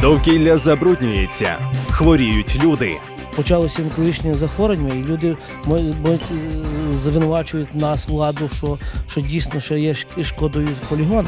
Довкілля забруднюється, хворіють люди. Почалося онкологічні захворювання, і люди звинувачують нас, владу, що, що дійсно що є шкодою полігон.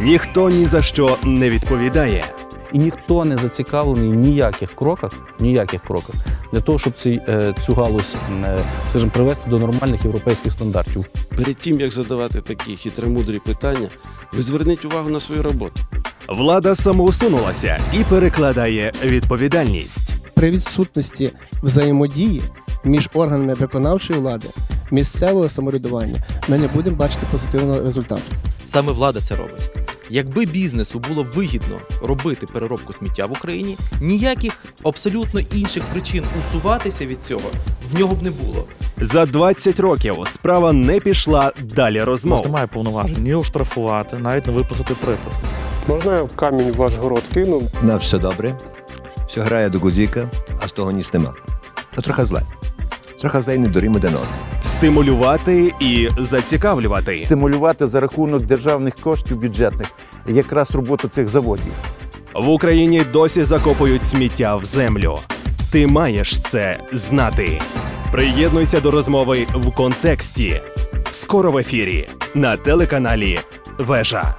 Ніхто ні за що не відповідає. І ніхто не зацікавлений в ніяких кроках, ніяких кроках для того, щоб цей, е, цю галузь, е, скажімо, привести до нормальних європейських стандартів. Перед тим як задавати такі хитромудрі питання, ви зверніть увагу на свою роботу. Влада самоусунулася і перекладає відповідальність. при відсутності взаємодії між органами виконавчої влади, місцевого самоврядування, ми не будемо бачити позитивного результату. Саме влада це робить. Якби бізнесу було вигідно робити переробку сміття в Україні, ніяких абсолютно інших причин усуватися від цього в нього б не було. За 20 років справа не пішла далі розмов. немає повноважень ні оштрафувати, навіть не виписати припис. Можна я камінь в ваш город кину? У нас все добре, все грає до гудзика, а з того ніс нема. То трохи зле. Трохи зле і не дорімо одного. Стимулювати і зацікавлювати. стимулювати за рахунок державних коштів бюджетних якраз роботу цих заводів. В Україні досі закопують сміття в землю. Ти маєш це знати. Приєднуйся до розмови в контексті. Скоро в ефірі на телеканалі Вежа.